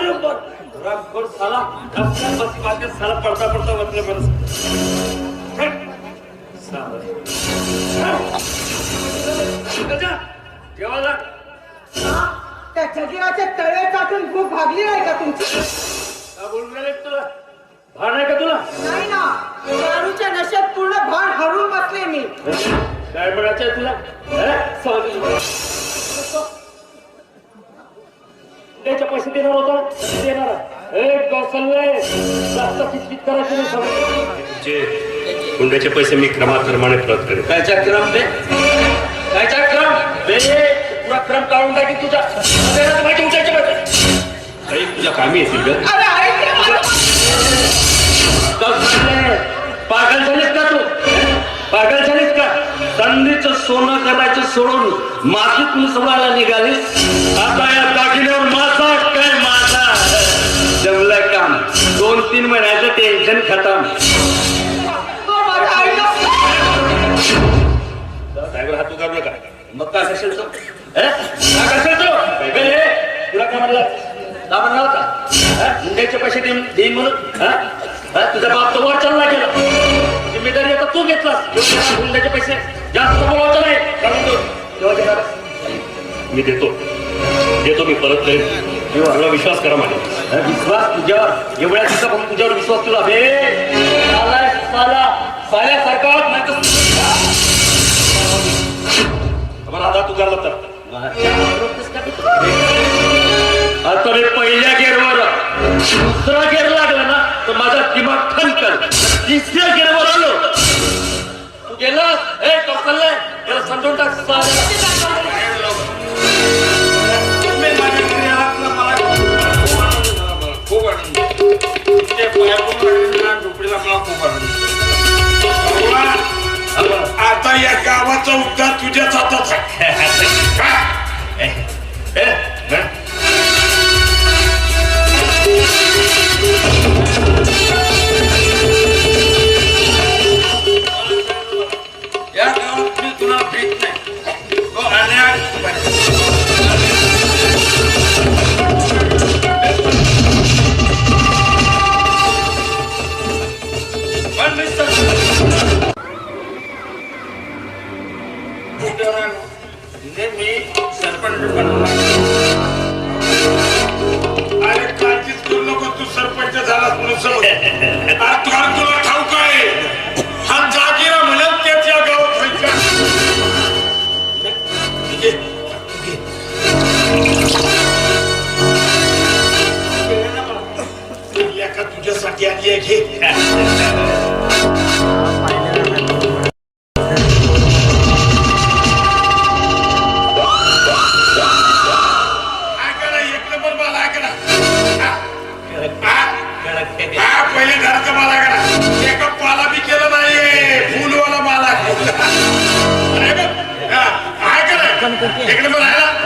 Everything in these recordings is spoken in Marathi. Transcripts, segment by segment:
येऊन बघ. रामखोर साला रस्त्यात बस मागे साला पडता पडता बसले बरं जेवायला त्या जगिराचे तळे चाटून भूक भागली नाही का तुमची? का बोलून राहिले तुला? भान आहे का तुला? नाही ना. दारूच्या नशेत पूर्ण भान हरून बसले मी. काय म्हणायचं आहे तुला? हे? सॉरी. द्यायचे पैसे देणार होता? देणार. ए कौशल्य जास्त किचकिच करायची नाही समजलं? जे हुंड्याचे पैसे मी क्रमाक्रमाने परत करेन. कायचा क्रम दे कायचा क्रम? दे पुरा क्रम काढून टाकी तुझा. देणार माहिती उठायचे पाहिजे तुझ्या कामी येतील ग पागल झालीस का तू? पागल झालीस सोनं करायचं सोडून मातीत मिसळायला निघालीस? आता या दागिन्यावर माझा काय माझा? जमलं काम. दोन तीन महिन्याचं टेन्शन खतम. मी देतो. देतो मी परत करेन एवढा विश्वास करा माझ्या हा, विश्वास तुझ्यावर. एवढ्या दिवसापासून तुझ्यावर विश्वास तुला साला साल्यासारखा नाही हातात उगारला तर. आता मी पहिल्या गेअरवर दुसरा गेअर लागला ना तर माझा दिमाग खनकल तिसऱ्या गेअरवर आलो. तू गेला ए कौशल्य याला समजून टाक. आता या गावाचा उद्धार तुझ्याच हातात का नाही? एक नंबर आहे ना?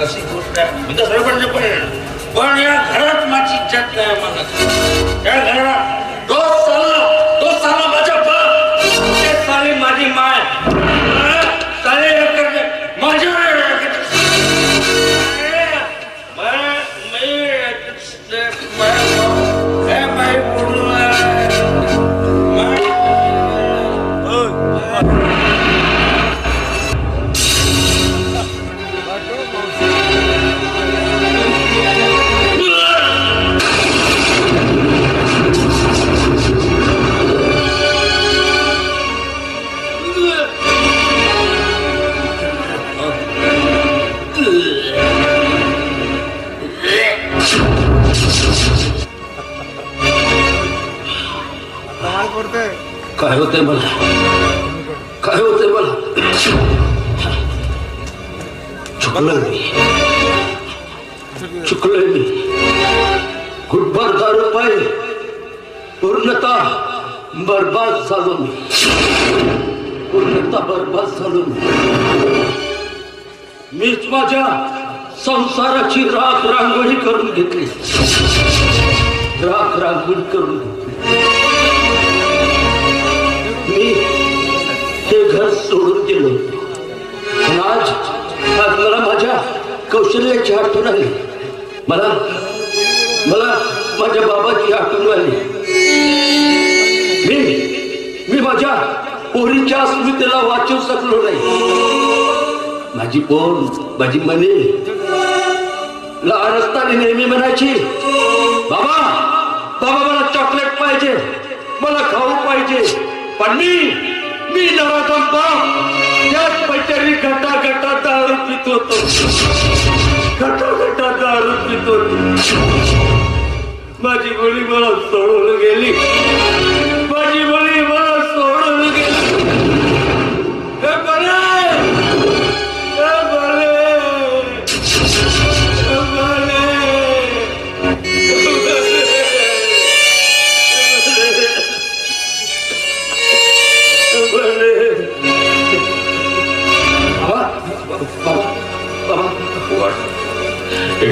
कशी गोष्ट आहे. म्हणजे सरपंच पण पण या घरात माझी इज्जत नाही म्हणत. चुकलोय मी चुकलोय मी गुटभर दारू पाहिजे पूर्णता बर्बाद झालो मी। पूर्णता बर्बाद झालो मी। मीच माझ्या संसाराची राख रांगोळी करून घेतली. राख रांगोळी करून घेतली. मी हे घर सोडून गेलो. मला माझ्या कौशल्याची आठवण आली. मला मला माझ्या बाबाची आठवण आली. मी मी माझ्या पोरीच्या स्मृतीला वाचू शकलो नाही. माझी पोर माझी मने लहान असताना नेहमी म्हणायची बाबा बाबा मला चॉकलेट पाहिजे मला खाऊ पाहिजे पण मी मी नराधम बाप याच पैशारी घटा घटा दारू पित होतो. घटा घटा दारू पित होतो. माझी मुली मला सोडून गेली. माझी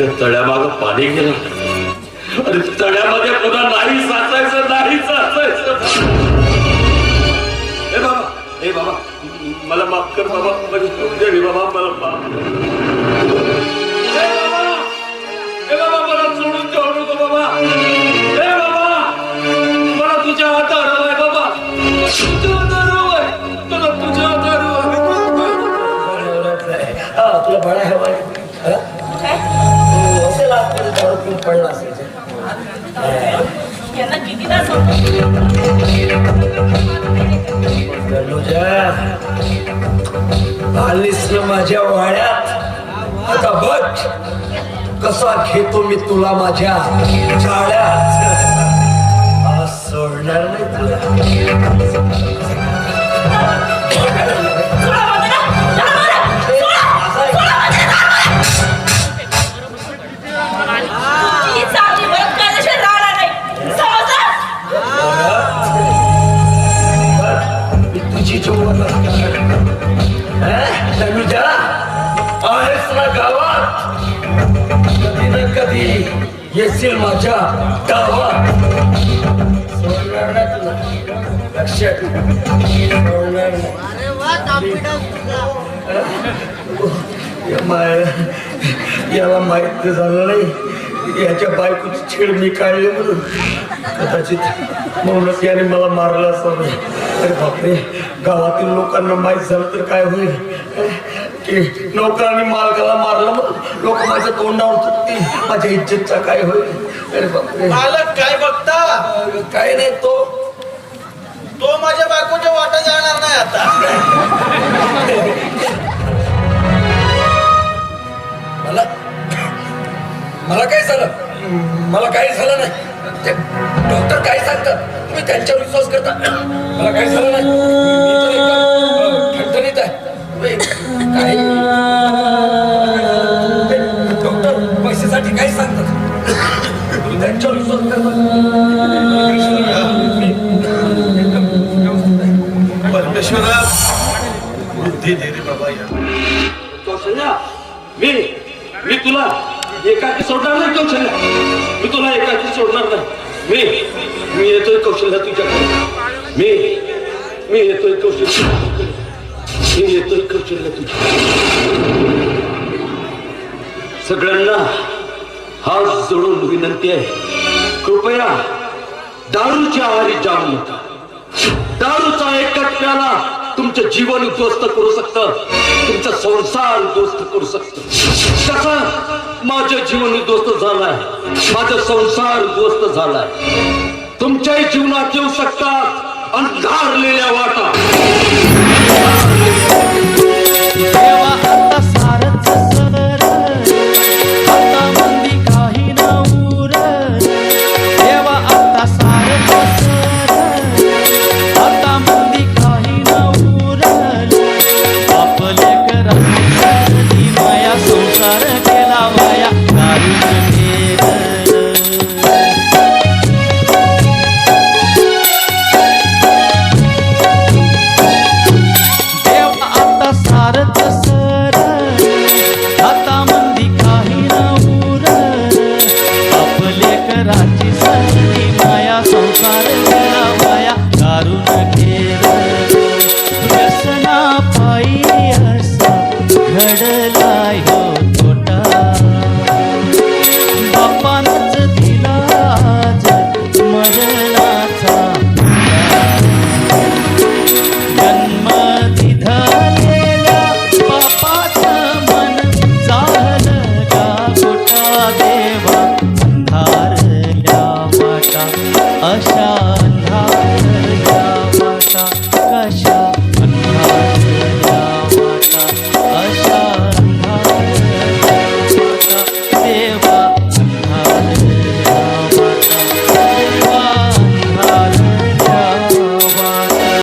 त्या तळ्यामाग पाणी गेलं. आणि तळ्यामध्ये पुन्हा नाही साचायचं नाही साचायचं. हे बाबा हे बाबा मला माफ कर बाबा माझी चूक झाली बाबा मला माफ हे बाबा हे बाबा मला सोडून जाऊ नको बाबा. हे बाबा मला तुझ्या हातावर हवाय बाबा. तुझ्या हातावर हवाय तुला तुझ्या हातावर हा तुला आलीस ना माझ्या वाड्यात. आता बघ कसा घेतो मी तुला माझ्या झाड्यात सोडणार नाही तुला. याला माहीत झालं नाही. याच्या बायकोची छेड मी काढली म्हणून. कदाचित म्हणूनच याने मला मारलं असं अरे बापरे गावातील लोकांना माहीत झालं तर काय होईल? की नोकरांनी मालकाला मारलं मग लोक माझ्या तोंडावर चुकतील. माझ्या इज्जतचा काय होईल? अरे बापरे. मालक काय बघता? काय नाही तो तो माझ्या बायकोच्या वाटा जाणार नाही आता. मला मला काय झालं. मला काही झालं नाही. डॉक्टर काय सांगतात? तुम्ही त्यांच्यावर विश्वास करता? मला काही झालं नाही. कौशल्या मी मी तुला एकाकी सोडणार नाही कौशल्या. मी तुला एकाकी सोडणार नाही. मी मी येतोय कौशल्या तुझ्याकडे. मी मी येतोय कौशल्य मी येतोय कौशल्य तुझ्या सगळ्यांना हात जोडून विनंती आहे. कृपया दारूच्या आहारी जाऊ नका. दारूचा एकच प्याला तुमचं जीवन उद्ध्वस्त करू शकतं. तुमचा संसार उद्ध्वस्त करू शकतं. कसं माझं जीवन उद्ध्वस्त झालंय. माझा संसार उद्ध्वस्त झालाय. तुमच्याही जीवनात येऊ शकतात. अंधारलेल्या वाटा. கடல்